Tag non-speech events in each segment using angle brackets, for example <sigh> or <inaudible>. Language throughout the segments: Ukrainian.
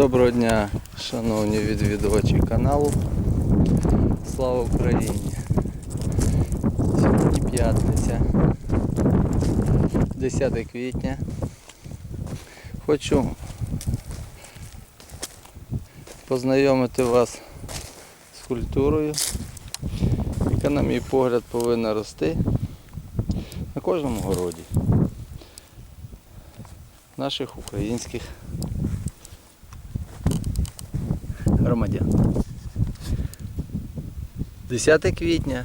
Доброго дня, шановні відвідувачі каналу. Слава Україні! Сьогодні п'ятниця, 10 квітня. Хочу познайомити вас з культурою, яка, на мій погляд, повинна рости на кожному городі наших українських громадян. 10 квітня.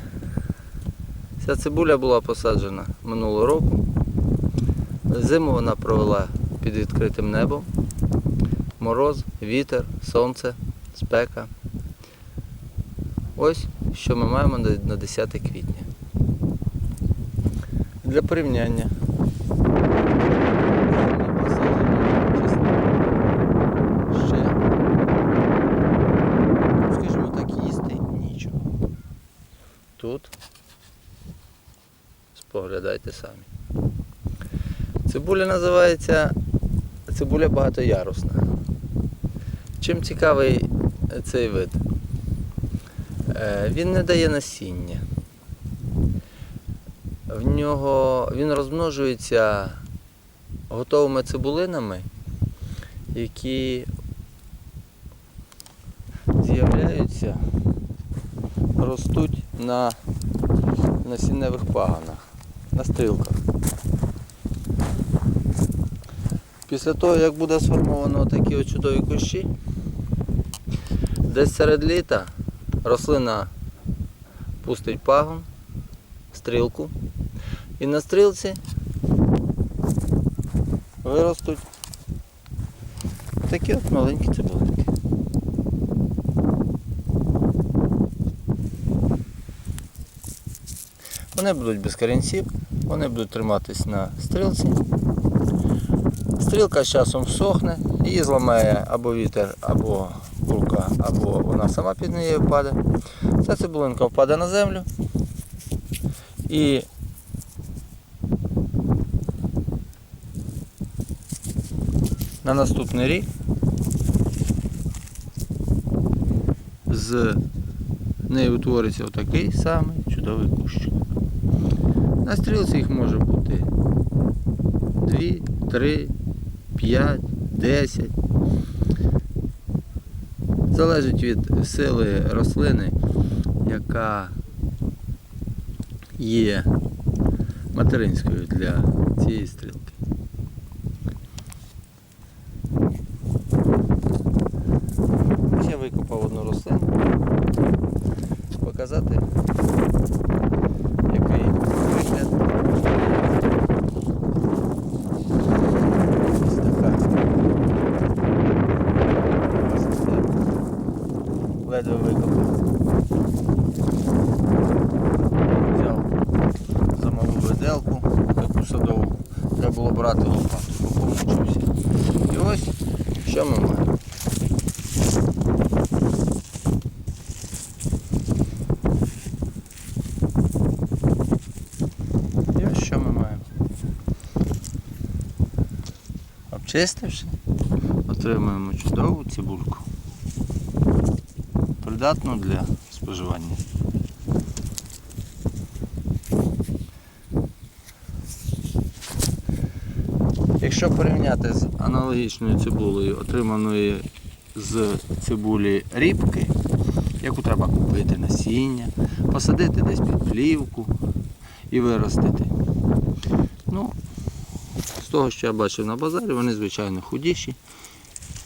Ця цибуля була посаджена минулого року. Зиму вона провела під відкритим небом. Мороз, вітер, сонце, спека. Ось що ми маємо на на 10 квітня. Для порівняння. Ми посадимо чеснок. Ще скажімо так, їсти нічого. Тут споглядайте самі. Цибуля називається цибуля багатоярусна. Чим цікавий цей вид? Е, Він не дає насіння. В нього він розмножується готовими цибулинами, які з'являються, ростуть на насінневих паганах, на стрілках. Після того, як буде сформовано такі чудові кущі, десь серед літа рослина пустить пагон, стрілку, і на стрілці виростуть такі от маленькі цибулинки. Вони будуть без корінців, вони будуть триматись на стрілці. Стрілка з часом всохне, її зламає або вітер, або курка, або вона сама під нею впаде. Ця цибулинка впаде на землю і на наступний рік з нею утвориться отакий самий чудовий кущик. На стрілці їх може бути 2, 3, 5, 10. Залежить від сили рослини, яка є материнською для цієї стрілки. Я викопав одну рослину. Показати, який вигляд. Ось така. Ледве викопав. Взяв за малу виделку, таку садову. Треба було брати лопату. І ось що ми маємо. І ось що ми маємо. Обчистивши, отримуємо чудову цибульку. Придатну для споживання. Якщо порівняти з аналогічною цибулею, отриманою з цибулі рібки, яку треба купити насіння, посадити десь під плівку і виростити. Ну, з того, що я бачив на базарі, вони звичайно худіші,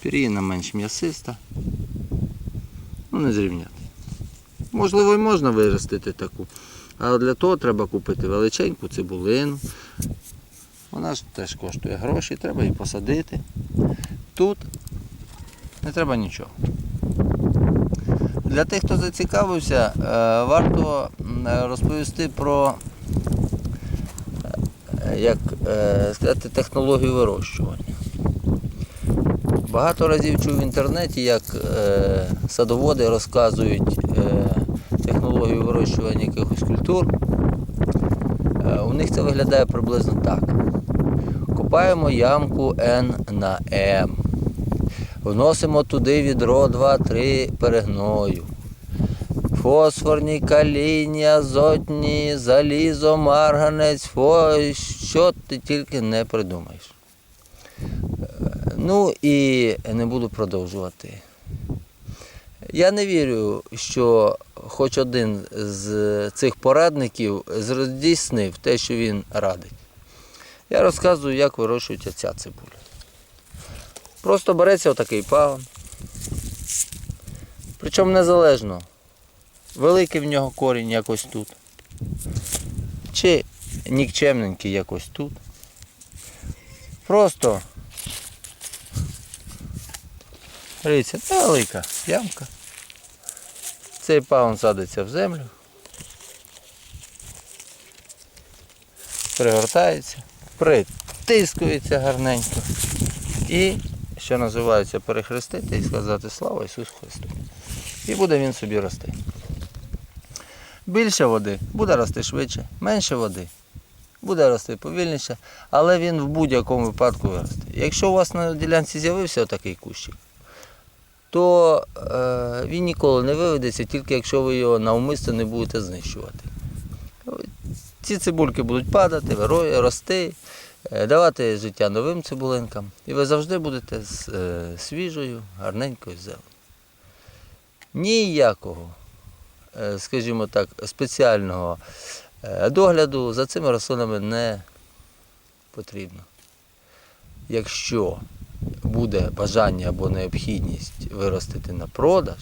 пір'їна менш м'ясиста. Ну, не зрівняти. Можливо, і можна виростити таку. Але для того треба купити величеньку цибулину. Вона ж теж коштує гроші, треба її посадити. Тут не треба нічого. Для тих, хто зацікавився, е, варто розповісти про е, як е, сказати, технологію вирощування. Багато разів чув в інтернеті, як садоводи розказують технологію вирощування якихось культур. Е, у них це виглядає приблизно так. Копаємо ямку N на M. Вносимо туди відро 2-3 перегною. Фосфорні, калійні, азотні, залізо, марганець, фо... що ти тільки не придумаєш. Е, Ну і не буду продовжувати. Я не вірю, що хоч один з цих порадників здійснив те, що він радить. Я розказую, як вирощується ця цибуля. Просто береться отакий пагон. Причому незалежно, великий в нього корінь якось тут. Чи нікчемненький якось тут. Просто Дивіться, невелика ямка. Цей пагон садиться в землю. Пригортається, притискується гарненько. І, що називається, перехрестити і сказати слава Ісусу Христу. І буде він собі рости. Більше води буде рости швидше, менше води буде рости повільніше, але він в будь-якому випадку виросте. Якщо у вас на ділянці з'явився отакий кущик, то е, він ніколи не виведеться, тільки якщо ви його навмисно не будете знищувати. Ці цибульки будуть падати, рости, е, давати життя новим цибулинкам, і ви завжди будете з е, свіжою, гарненькою зеленою. Ніякого, скажімо так, спеціального догляду за цими рослинами не потрібно. Якщо буде бажання або необхідність виростити на продаж,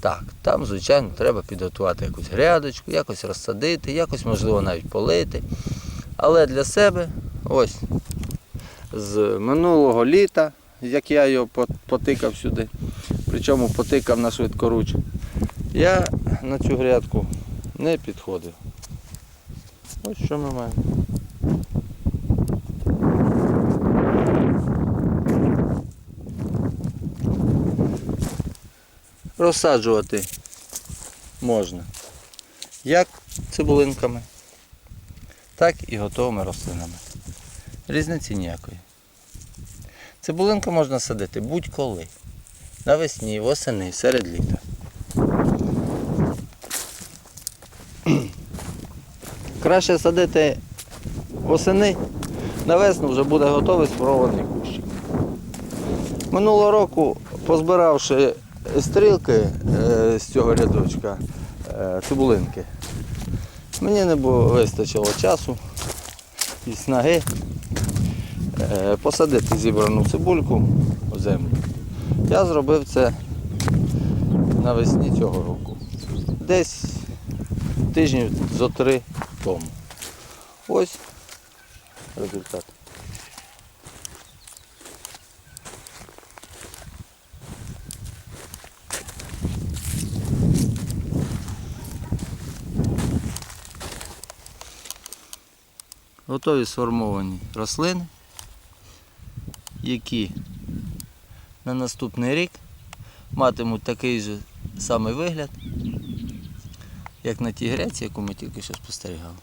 так, там, звичайно, треба підготувати якусь грядочку, якось розсадити, якось, можливо, навіть полити. Але для себе, ось, з минулого літа, як я його потикав сюди, причому потикав на швидкоруч, я на цю грядку не підходив. Ось що ми маємо. Розсаджувати можна як цибулинками, так і готовими рослинами. Різниці ніякої. Цибулинку можна садити будь-коли. Навесні, восени, серед літа. <clears throat> Краще садити восени, на весну вже буде готовий сформований кущик. Минулого року, позбиравши стрілки е, з цього рядочка, е, цибулинки, мені не було вистачило часу і снаги е, посадити зібрану цибульку у землю. Я зробив це навесні цього року. Десь тижнів зо три тому. Ось результат. Готові сформовані рослини, які на наступний рік матимуть такий же самий вигляд, як на тій греці, яку ми тільки що спостерігали.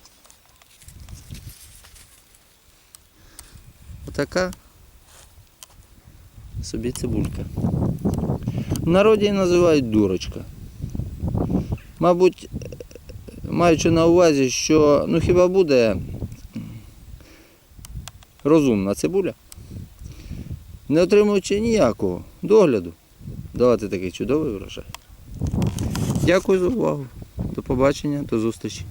Отака собі цибулька. В народі її називають дурочка. Мабуть, маючи на увазі, що ну хіба буде розумна цибуля, не отримуючи ніякого догляду, давати такий чудовий врожай. Дякую за увагу. До побачення, до зустрічі.